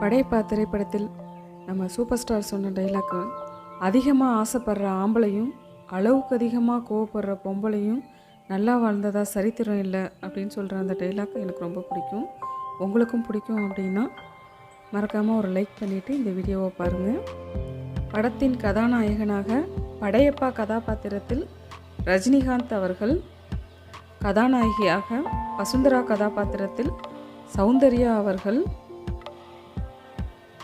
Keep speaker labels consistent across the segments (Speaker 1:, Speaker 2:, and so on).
Speaker 1: படையப்பா திரைப்படத்தில் நம்ம super star சொன்ன டைலாக்கு அதிகமாக ஆசைப்படுற ஆம்பளையும் அளவுக்கு அதிகமாக கோவப்படுற பொம்பளையும் நல்லா வாழ்ந்ததா சரித்திரம் இல்லை அப்படின்னு சொல்கிற அந்த டைலாக் எனக்கு ரொம்ப பிடிக்கும். உங்களுக்கும் பிடிக்கும் அப்படின்னா மறக்காமல் ஒரு லைக் பண்ணிவிட்டு இந்த வீடியோவை பாருங்கள் படத்தின் கதாநாயகனாக படையப்பா கதாபாத்திரத்தில் ரஜினிகாந்த் அவர்கள் கதாநாயகியாக வசுந்தரா கதாபாத்திரத்தில் சௌந்தர்யா அவர்கள்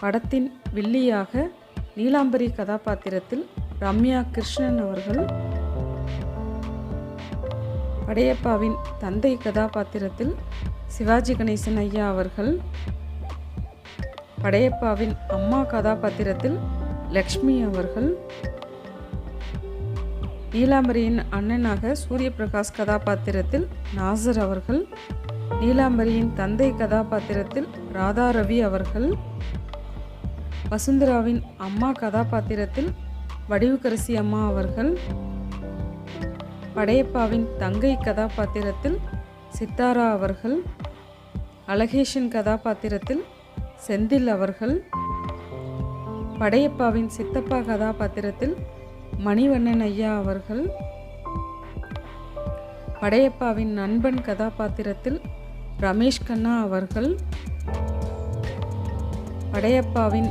Speaker 1: படத்தின் வில்லியாக நீலாம்பரி கதாபாத்திரத்தில் ரம்யா கிருஷ்ணன் அவர்கள் படையப்பாவின் தந்தை கதாபாத்திரத்தில் சிவாஜி கணேசன் ஐயா அவர்கள் படையப்பாவின் அம்மா கதாபாத்திரத்தில் லக்ஷ்மி அவர்கள் நீலாம்பரியின் அண்ணனாக சூரிய பிரகாஷ் கதாபாத்திரத்தில் நாசர் அவர்கள் நீலாம்பரியின் தந்தை கதாபாத்திரத்தில் ராதா ரவி அவர்கள் வசுந்தராவின் அம்மா கதாபாத்திரத்தில் வடிவுக்கரசி அம்மா அவர்கள் படையப்பாவின் தங்கை கதாபாத்திரத்தில் சித்தாரா அவர்கள் அழகேஷன் கதாபாத்திரத்தில் செந்தில் அவர்கள் படையப்பாவின் சித்தப்பா கதாபாத்திரத்தில் மணிவண்ணன் ஐயா அவர்கள் படையப்பாவின் நண்பன் கதாபாத்திரத்தில் ரமேஷ் கண்ணா அவர்கள் படையப்பாவின்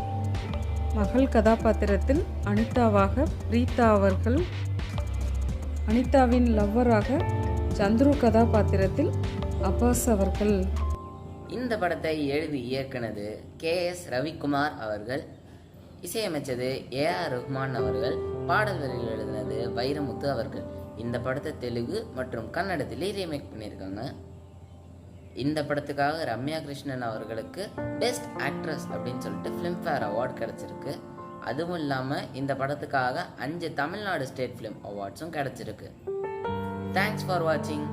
Speaker 1: மகள் கதாபாத்திரத்தில் அனிதாவாக பிரீதா அவர்கள் அனிதாவின் லவ்வராக சந்துரு கதாபாத்திரத்தில் அப்பாஸ் அவர்கள்.
Speaker 2: இந்த படத்தை எழுதி இயக்குனது கே எஸ் ரவிக்குமார் அவர்கள் இசையமைச்சது ஏ ஆர் ரஹ்மான் அவர்கள் பாடல் வரிகள் எழுதினது வைரமுத்து அவர்கள். இந்த படத்தை தெலுங்கு மற்றும் கன்னடத்திலே ரீமேக் பண்ணியிருக்காங்க. இந்த படத்துக்காக ரம்யா கிருஷ்ணன் அவர்களுக்கு பெஸ்ட் ஆக்ட்ரஸ் அப்படின்னு சொல்லிட்டு ஃபிலிம்ஃபேர் அவார்ட் கிடச்சிருக்கு. அதுவும் இல்லாமல் இந்த படத்துக்காக அஞ்சு தமிழ்நாடு ஸ்டேட் ஃபிலிம் அவார்ட்ஸும் கிடச்சிருக்கு. தேங்க்ஸ் ஃபார் வாட்சிங்